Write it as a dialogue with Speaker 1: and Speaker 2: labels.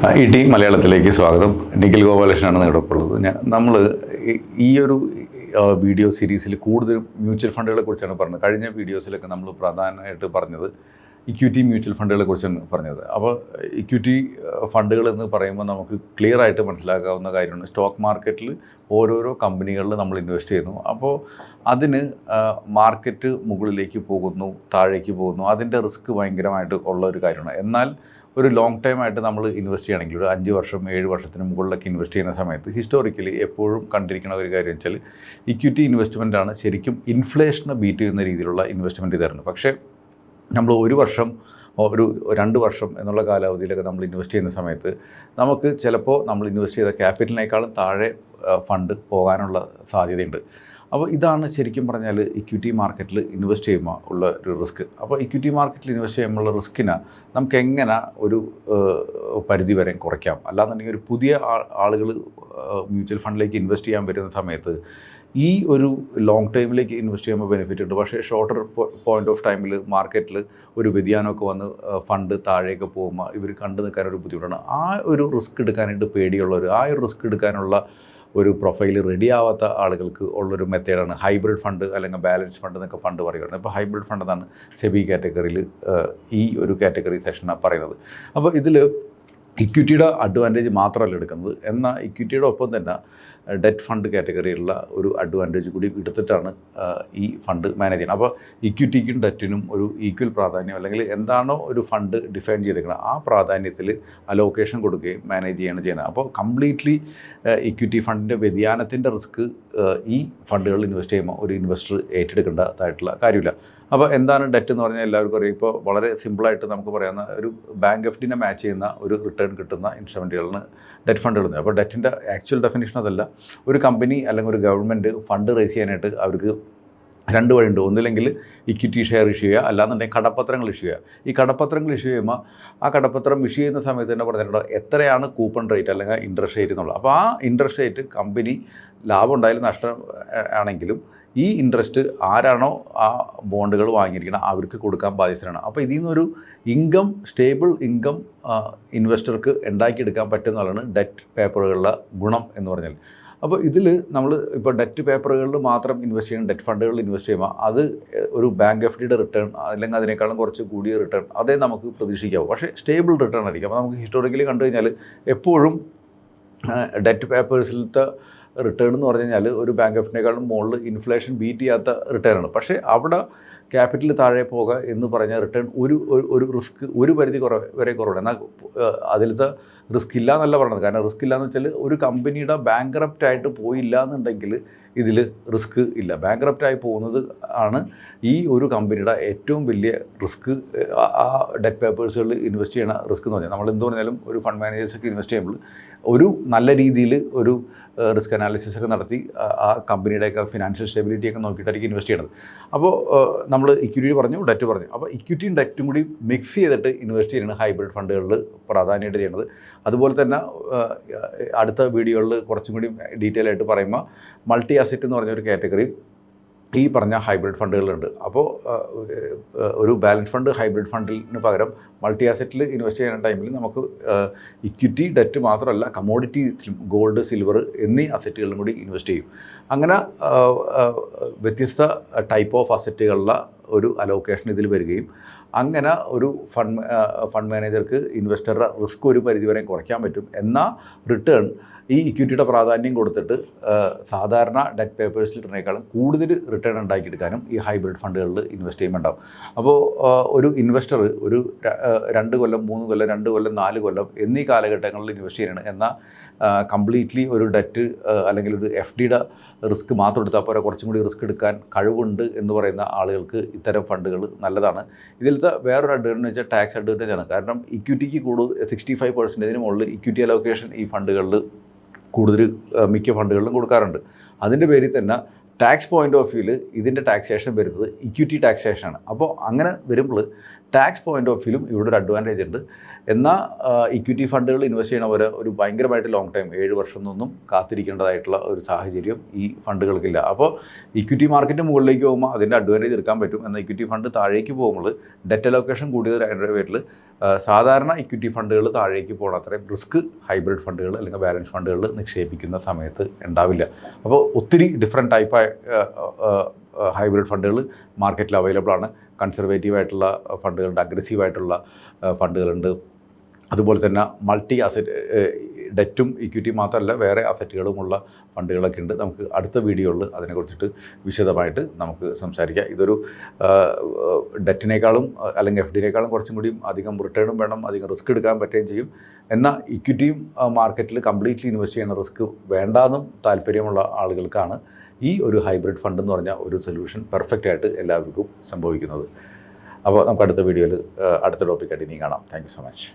Speaker 1: E T മലയാളത്തിലേക്ക് സ്വാഗതം. നിഖിൽ ഗോപാലകൃഷ്ണനാണ് നിങ്ങളോടൊപ്പമുള്ളത് ഞാൻ നമ്മൾ ഈ ഒരു വീഡിയോ സീരീസിൽ കൂടുതലും മ്യൂച്വൽ ഫണ്ടുകളെ കുറിച്ചാണ് പറഞ്ഞത്. കഴിഞ്ഞ വീഡിയോസിലൊക്കെ നമ്മൾ പ്രധാനമായിട്ട് പറഞ്ഞത് ഇക്വിറ്റി മ്യൂച്വൽ ഫണ്ടുകളെ കുറിച്ചാണ് പറഞ്ഞത്. അപ്പോൾ ഇക്വിറ്റി ഫണ്ടുകൾ എന്ന് പറയുമ്പോൾ നമുക്ക് ക്ലിയർ ആയിട്ട് മനസ്സിലാക്കാവുന്ന കാര്യമാണ്. സ്റ്റോക്ക് മാർക്കറ്റിൽ ഓരോരോ കമ്പനികളിൽ നമ്മൾ ഇൻവെസ്റ്റ് ചെയ്യുന്നു. അപ്പോൾ അതിന് മാർക്കറ്റ് മുകളിലേക്ക് പോകുന്നു താഴേക്ക് പോകുന്നു. അതിന്റെ റിസ്ക് ഭയങ്കരമായിട്ട് ഉള്ള ഒരു കാര്യമാണ്. എന്നാൽ ഒരു ലോങ് ടൈം ആയിട്ട് നമ്മൾ ഇൻവെസ്റ്റ് ചെയ്യണമെങ്കിൽ ഒരു അഞ്ച് വർഷം ഏഴ് വർഷത്തിന് മുകളിലൊക്കെ ഇൻവെസ്റ്റ് ചെയ്യുന്ന സമയത്ത് ഹിസ്റ്റോറിക്കലി എപ്പോഴും കണ്ടിരിക്കുന്ന ഒരു കാര്യം വെച്ചാൽ ഇക്വിറ്റി ഇൻവെസ്റ്റ്മെന്റ് ആണ് ശരിക്കും ഇൻഫ്ലേഷനെ ബീറ്റ് ചെയ്യുന്ന രീതിയിലുള്ള ഇൻവെസ്റ്റ്മെന്റ് ചെയ്തായിരുന്നു പക്ഷേ നമ്മൾ ഒരു വർഷം ഒരു രണ്ട് വർഷം എന്നുള്ള കാലാവധിയിലൊക്കെ നമ്മൾ ഇൻവെസ്റ്റ് ചെയ്യുന്ന സമയത്ത് നമുക്ക് ചിലപ്പോൾ നമ്മൾ ഇൻവെസ്റ്റ് ചെയ്ത ക്യാപിറ്റലിനേക്കാളും താഴെ ഫണ്ട് പോകാനുള്ള സാധ്യതയുണ്ട്. അപ്പോൾ ഇതാണ് ശരിക്കും പറഞ്ഞാൽ ഇക്വിറ്റി മാർക്കറ്റിൽ ഇൻവെസ്റ്റ് ചെയ്യുമ്പോൾ ഉള്ള ഒരു റിസ്ക് അപ്പോൾ ഇക്വിറ്റി മാർക്കറ്റിൽ ഇൻവെസ്റ്റ് ചെയ്യുമ്പോഴുള്ള റിസ്കിന് നമുക്ക് എങ്ങനെ ഒരു പരിധി വരെ കുറയ്ക്കാം? അല്ലാന്നുണ്ടെങ്കിൽ ഒരു പുതിയ ആളുകൾ മ്യൂച്വൽ ഫണ്ടിലേക്ക് ഇൻവെസ്റ്റ് ചെയ്യാൻ വരുന്ന സമയത്ത് ഈ ഒരു ലോങ് ടൈമിലേക്ക് ഇൻവെസ്റ്റ് ചെയ്യുമ്പോൾ ബെനിഫിറ്റ് ഉണ്ട്. പക്ഷേ ഷോർട്ടർ പോയിന്റ് ഓഫ് ടൈമിൽ മാർക്കറ്റിൽ ഒരു വ്യതിയാനമൊക്കെ വന്ന് ഫണ്ട് താഴേക്ക് പോകുമ്പോൾ ഇവർ കണ്ടു നിൽക്കാനൊരു ബുദ്ധിമുട്ടാണ്. ആ ഒരു റിസ്ക് എടുക്കാനായിട്ട് പേടിയുള്ളവർ ആ ഒരു റിസ്ക് എടുക്കാനുള്ള ഒരു പ്രൊഫൈൽ റെഡി ആവാത്ത ആളുകൾക്ക് ഉള്ളൊരു മെത്തേഡാണ് ഹൈബ്രിഡ് ഫണ്ട് അല്ലെങ്കിൽ ബാലൻസ് ഫണ്ട് എന്നൊക്കെ ഫണ്ട് പറയുന്നത് ഇപ്പോൾ ഹൈബ്രിഡ് ഫണ്ട് എന്നാണ് സെബി കാറ്റഗറിയിൽ ഈ ഒരു കാറ്റഗറി സെഷനാണ് പറയുന്നത്. അപ്പോൾ ഇതിൽ ഇക്വിറ്റിയുടെ അഡ്വാന്റേജ് മാത്രമല്ല എടുക്കുന്നത്. എന്നാൽ ഇക്വിറ്റിയുടെ ഒപ്പം തന്നെ ഡെറ്റ് ഫണ്ട് കാറ്റഗറിയിലുള്ള ഒരു അഡ്വാന്റേജ് കൂടി എടുത്തിട്ടാണ് ഈ ഫണ്ട് മാനേജ് ചെയ്യുന്നത്. അപ്പോൾ ഇക്വിറ്റിക്കും ഡെറ്റിനും ഒരു ഈക്വൽ പ്രാധാന്യം അല്ലെങ്കിൽ എന്താണോ ഒരു ഫണ്ട് ഡിഫൈൻ ചെയ്തിരിക്കുന്നത് ആ പ്രാധാന്യത്തിൽ അലോക്കേഷൻ കൊടുക്കുകയും മാനേജ് ചെയ്യുകയാണ് ചെയ്യുന്നത്. അപ്പോൾ കംപ്ലീറ്റ്ലി ഇക്വിറ്റി ഫണ്ടിന്റെ വ്യതിയാനത്തിന്റെ റിസ്ക് ഈ ഫണ്ടുകളിൽ ഇൻവെസ്റ്റ് ചെയ്യുമ്പോൾ ഒരു ഇൻവെസ്റ്റർ ഏറ്റെടുക്കേണ്ടതായിട്ടുള്ള കാര്യമില്ല. അപ്പോൾ എന്താണ് ഡെറ്റ് എന്ന് പറഞ്ഞാൽ എല്ലാവർക്കും അറിയാം. ഇപ്പോൾ വളരെ സിമ്പിളായിട്ട് നമുക്ക് പറയാവുന്ന ഒരു ബാങ്ക് എഫ് ഡിനെ മാച്ച് ചെയ്യുന്ന ഒരു റിട്ടേൺ കിട്ടുന്ന ഇൻസ്ട്രുമെന്റുകളാണ് ഡെറ്റ് ഫണ്ടുകൾ അപ്പോൾ ഡെറ്റിന്റെ ആക്ച്വൽ ഡെഫിനേഷൻ അതല്ല. ഒരു കമ്പനി അല്ലെങ്കിൽ ഒരു ഗവൺമെന്റ് ഫണ്ട് റേസ് ചെയ്യാനായിട്ട് അവർക്ക് രണ്ട് വഴിയുണ്ട്. ഒന്നില്ലെങ്കിൽ ഇക്വിറ്റി ഷെയർ ഇഷ്യൂ ചെയ്യുക അല്ലാന്നുണ്ടെങ്കിൽ കടപ്പത്രങ്ങൾ ഇഷ്യൂ ചെയ്യുക. ഈ കടപ്പത്രങ്ങൾ ഇഷ്യൂ ചെയ്യുമ്പോൾ ആ കടപ്പത്രം ഇഷ്യൂ ചെയ്യുന്ന സമയത്ത് തന്നെ പറഞ്ഞിട്ടുണ്ട് എത്രയാണ് കൂപ്പൺ റേറ്റ് അല്ലെങ്കിൽ ഇൻട്രസ്റ്റ് റേറ്റ് എന്നുള്ളത്. അപ്പോൾ ആ ഇൻട്രസ്റ്റ് റേറ്റ് കമ്പനി ലാഭം ഉണ്ടായാലും നഷ്ടം ആണെങ്കിലും ഈ ഇൻട്രസ്റ്റ് ആരാണോ ആ ബോണ്ടുകൾ വാങ്ങിയിരിക്കുന്നത് അവർക്ക് കൊടുക്കാൻ ബാധ്യസ്ഥരാണ്. അപ്പോൾ ഇതിൽ നിന്നൊരു ഇൻകം സ്റ്റേബിൾ ഇൻകം ഇൻവെസ്റ്റർക്ക് ഉണ്ടാക്കിയെടുക്കാൻ പറ്റുന്നതാണ് ഡെറ്റ് പേപ്പറുകളുടെ ഗുണം എന്ന് പറഞ്ഞാൽ. അപ്പോൾ ഇതിൽ നമ്മൾ ഇപ്പോൾ ഡെറ്റ് പേപ്പറുകളിൽ മാത്രം ഇൻവെസ്റ്റ് ചെയ്യണം ഡെറ്റ് ഫണ്ടുകളിൽ ഇൻവെസ്റ്റ് ചെയ്യുമ്പോൾ അത് ഒരു ബാങ്ക് എഫ് ഡിയുടെ റിട്ടേൺ അല്ലെങ്കിൽ അതിനേക്കാളും കുറച്ച് കൂടിയ റിട്ടേൺ അതേ നമുക്ക് പ്രതീക്ഷിക്കാവൂ. പക്ഷേ സ്റ്റേബിൾ റിട്ടേൺ ആയിരിക്കും. അപ്പോൾ നമുക്ക് ഹിസ്റ്റോറിക്കലി കണ്ടു കഴിഞ്ഞാൽ എപ്പോഴും ഡെറ്റ് പേപ്പേഴ്സിലത്തെ റിട്ടേൺ എന്ന് പറഞ്ഞു കഴിഞ്ഞാൽ ഒരു ബാങ്ക് എഫിനേക്കാളും മുകളിൽ ഇൻഫ്ലേഷൻ ബീറ്റ് ചെയ്യാത്ത റിട്ടേൺ ആണ്. പക്ഷേ അവിടെ ക്യാപിറ്റൽ താഴെ പോകുക എന്ന് പറഞ്ഞ റിട്ടേൺ ഒരു ഒരു- റിസ്ക് ഒരു പരിധി കുറവ് വരെ കുറവാണ് എന്നാൽ അതിലത്തെ റിസ്ക് ഇല്ല എന്നല്ല പറയുന്നത് കാരണം റിസ്ക് ഇല്ല എന്ന് വെച്ചാൽ ഒരു കമ്പനിയുടെ ബാങ്ക്രപ്റ്റ് ആയിട്ട് പോയില്ല എന്നുണ്ടെങ്കിൽ ഇതിൽ റിസ്ക് ഇല്ല. ബാങ്ക് ആയി പോകുന്നത് ആണ് ഈ ഒരു കമ്പനിയുടെ ഏറ്റവും വലിയ റിസ്ക് ആ ഡെറ്റ് പേപ്പേഴ്സുകളിൽ ഇൻവെസ്റ്റ് ചെയ്യുന്ന റിസ്ക് എന്ന് പറഞ്ഞാൽ നമ്മൾ എന്ത് പറഞ്ഞാലും ഒരു ഫണ്ട് മാനേജേഴ്സൊക്കെ ഇൻവെസ്റ്റ് ചെയ്യുമ്പോൾ ഒരു നല്ല രീതിയിൽ ഒരു റിസ്ക് അനാലിസിസ് ഒക്കെ നടത്തി ആ, കമ്പനിയുടെ കമ്പനിയുടെയൊക്കെ ഫിനാൻഷ്യൽ സ്റ്റെബിലിറ്റി ഒക്കെ നോക്കിയിട്ടായിരിക്കും ഇൻവെസ്റ്റ് ചെയ്യണത്. അപ്പോൾ നമ്മൾ ഇക്വിറ്റി പറഞ്ഞു ഡെറ്റ് പറഞ്ഞു. അപ്പോൾ ഇക്വിറ്റിയും ഡെറ്റും കൂടി മിക്സ് ചെയ്തിട്ട് ഇൻവെസ്റ്റ് ചെയ്യുന്നത് ഹൈബ്രിഡ് ഫണ്ടുകളിൽ പ്രാധാന്യമായിട്ട് ചെയ്യണത്. അതുപോലെ തന്നെ അടുത്ത വീഡിയോകളിൽ കുറച്ചും കൂടി ഡീറ്റെയിൽ ആയിട്ട് പറയുമ്പോൾ മൾട്ടി അസറ്റ് എന്ന് പറഞ്ഞ ഒരു കാറ്റഗറി ഈ പറഞ്ഞ ഹൈബ്രിഡ് ഫണ്ടുകളുണ്ട്. അപ്പോൾ ഒരു ബാലൻസ് ഫണ്ട് ഹൈബ്രിഡ് ഫണ്ടിന് പകരം മൾട്ടി അസറ്റിൽ ഇൻവെസ്റ്റ് ചെയ്യുന്ന ടൈമിൽ നമുക്ക് ഇക്വിറ്റി ഡെറ്റ് മാത്രമല്ല കമോഡിറ്റി ഗോൾഡ് സിൽവർ എന്നീ അസറ്റുകളിലും കൂടി ഇൻവെസ്റ്റ് ചെയ്യും. അങ്ങനെ വ്യത്യസ്ത ടൈപ്പ് ഓഫ് അസറ്റുകളുടെ ഒരു അലോക്കേഷൻ ഇതിൽ വരികയും അങ്ങനെ ഒരു ഫണ്ട് ഫണ്ട് മാനേജർക്ക് ഇൻവെസ്റ്ററുടെ റിസ്ക് ഒരു പരിധിവരെ കുറയ്ക്കാൻ പറ്റും. എന്നാൽ റിട്ടേൺ ഈ ഇക്വിറ്റിയുടെ പ്രാധാന്യം കൊടുത്തിട്ട് സാധാരണ ഡെറ്റ് പേപ്പേഴ്സിൽ ഇടുന്നേക്കാളും കൂടുതൽ റിട്ടേൺ ഉണ്ടാക്കിയെടുക്കാനും ഈ ഹൈബ്രിഡ് ഫണ്ടുകളിൽ ഇൻവെസ്റ്റ് ചെയ്യുമ്പോണ്ടാവും അപ്പോൾ ഒരു ഇൻവെസ്റ്റർ ഒരു രണ്ട് കൊല്ലം മൂന്ന് കൊല്ലം രണ്ട് കൊല്ലം നാല് കൊല്ലം എന്നീ കാലഘട്ടങ്ങളിൽ ഇൻവെസ്റ്റ് ചെയ്യണം. എന്നാൽ കംപ്ലീറ്റ്ലി ഒരു ഡെറ്റ് അല്ലെങ്കിൽ ഒരു എഫ് ഡിയുടെ റിസ്ക് മാത്രം എടുത്താൽ പോരാ. കുറച്ചും കൂടി റിസ്ക് എടുക്കാൻ കഴിവുണ്ട് എന്ന് പറയുന്ന ആളുകൾക്ക് ഇത്തരം ഫണ്ടുകൾ നല്ലതാണ്. ഇതിലത്തെ വേറൊരു അഡ്വാന്റേജ് വെച്ചാൽ ടാക്സ് അഡ്വാന്റേജ് ആണ്. കാരണം ഇക്വിറ്റിക്ക് കൂടുതൽ സിക്സ്റ്റി ഫൈവ് പെർസെന്റേജിന് മുകളിൽ ഇക്വിറ്റി അലോക്കേഷൻ ഈ ഫണ്ടുകളിൽ കൂടുതൽ മിക്ക ഫണ്ടുകളിലും കൊടുക്കാറുണ്ട്. അതിന്റെ പേരിൽ തന്നെ ടാക്സ് പോയിന്റ് ഓഫ് വ്യൂവിൽ ഇതിന്റെ ടാക്സേഷൻ വരുന്നത് ഇക്വിറ്റി ടാക്സേഷനാണ് അപ്പോൾ അങ്ങനെ വരുമ്പോൾ ടാക്സ് പോയിന്റ് ഓഫ് വ്യൂലും ഇവിടെ ഒരു അഡ്വാന്റേജ് ഉണ്ട്. എന്നാൽ ഇക്വിറ്റി ഫണ്ടുകൾ ഇൻവെസ്റ്റ് ചെയ്യണവർ ഒരു ഭയങ്കരമായിട്ട് ലോങ് ടൈം ഏഴ് വർഷം ഒന്നും കാത്തിരിക്കേണ്ടതായിട്ടുള്ള ഒരു സാഹചര്യം ഈ ഫണ്ടുകൾക്കില്ല അപ്പോൾ ഇക്വിറ്റി മാർക്കറ്റ് മുകളിലേക്ക് പോകുമ്പോൾ അതിന്റെ അഡ്വാന്റേജ് എടുക്കാൻ പറ്റും. എന്നാൽ ഇക്വിറ്റി ഫണ്ട് താഴേക്ക് പോകുമ്പോൾ ഡെറ്റ് അലോക്കേഷൻ കൂടിയതിന്റെ പേരിൽ സാധാരണ ഇക്വിറ്റി ഫണ്ടുകൾ താഴേക്ക് പോകണം അത്രയും റിസ്ക് ഹൈബ്രിഡ് ഫണ്ടുകൾ അല്ലെങ്കിൽ ബാലൻസ് ഫണ്ടുകൾ നിക്ഷേപിക്കുന്ന സമയത്ത് ഉണ്ടാവില്ല. അപ്പോൾ ഒത്തിരി ഡിഫറെന്റ് ടൈപ്പ് ഹൈബ്രിഡ് ഫണ്ടുകൾ മാർക്കറ്റിൽ അവൈലബിൾ ആണ്. കൺസർവേറ്റീവ് ആയിട്ടുള്ള ഫണ്ടുകളുണ്ട് അഗ്രസീവ് ആയിട്ടുള്ള ഫണ്ടുകളുണ്ട്. അതുപോലെ തന്നെ മൾട്ടി അസറ്റ് ഡെറ്റും ഇക്വിറ്റി മാത്രമല്ല വേറെ അസറ്റുകളുമുള്ള ഫണ്ടുകളൊക്കെ ഉണ്ട്. നമുക്ക് അടുത്ത വീഡിയോയിൽ അതിനെക്കുറിച്ചിട്ട് വിശദമായിട്ട് നമുക്ക് സംസാരിക്കാം. ഇതൊരു ഡെറ്റിനേക്കാളും അല്ലെങ്കിൽ എഫ് ഡിനേക്കാളും കുറച്ചും കൂടിയും അധികം റിട്ടേണും വേണം അധികം റിസ്ക് എടുക്കാൻ പറ്റുകയും ചെയ്യും. എന്നാൽ ഇക്വിറ്റിയും മാർക്കറ്റിൽ കംപ്ലീറ്റ്ലി ഇൻവെസ്റ്റ് ചെയ്യുന്ന റിസ്ക് വേണ്ടാന്നും താല്പര്യമുള്ള ആളുകൾക്കാണ് ഈ ഒരു ഹൈബ്രിഡ് ഫണ്ട് എന്ന് പറഞ്ഞ ഒരു സൊല്യൂഷൻ പെർഫെക്റ്റ് ആയിട്ട് എല്ലാവർക്കും സംഭവിക്കുന്നത്. അപ്പോൾ നമുക്ക് അടുത്ത വീഡിയോയിൽ അടുത്ത ടോപ്പിക്കായിട്ട് ഇനി കാണാം. Thank so much